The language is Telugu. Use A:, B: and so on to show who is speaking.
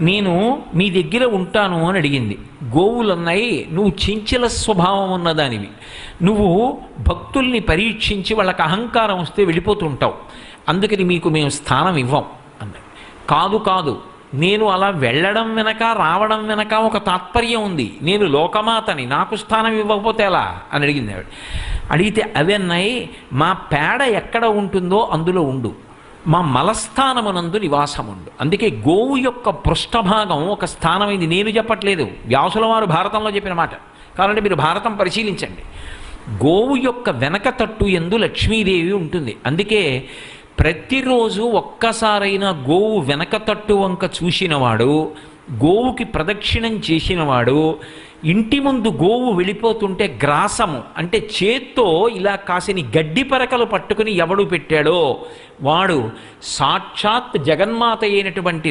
A: నేను మీ దగ్గర ఉంటాను అని అడిగింది. గోవులున్నాయి నువ్వు చించల స్వభావం ఉన్నదానివి. నువ్వు భక్తుల్ని పరీక్షించి వాళ్ళకి అహంకారం వస్తే వెళ్ళిపోతుంటావు. అందుకని మీకు మేము స్థానం ఇవ్వం అన్నాడు కాదు కాదు. నేను అలా వెళ్ళడం వెనక రావడం వెనక ఒక తాత్పర్యం ఉంది. నేను లోకమాతని నాకు స్థానం ఇవ్వకపోతే ఎలా? అని అడిగింది ఆవిడ. అడిగితే అవన్నీ మా పేడ ఎక్కడ ఉంటుందో అందులో ఉండు. మా మలస్థానమునందు నివాసముండు. అందుకే గోవు యొక్క పృష్ఠభాగం ఒక స్థానమైంది. నేను చెప్పట్లేదు. వ్యాసుల వారు భారతంలో చెప్పిన మాట. కాబట్టి మీరు భారతం పరిశీలించండి. గోవు యొక్క వెనక తట్టు ఎందు లక్ష్మీదేవి ఉంటుంది. అందుకే ప్రతిరోజు ఒక్కసారైనా గోవు వెనక తట్టు వంక చూసినవాడు గోవుకి ప్రదక్షిణం చేసినవాడు ఇంటి ముందు గోవు వెళ్ళిపోతుంటే గ్రాసము అంటే చేత్తో ఇలా కాసిని గడ్డి పరకలు పట్టుకుని ఎవడు పెట్టాడో వాడు సాక్షాత్ జగన్మాత అయినటువంటి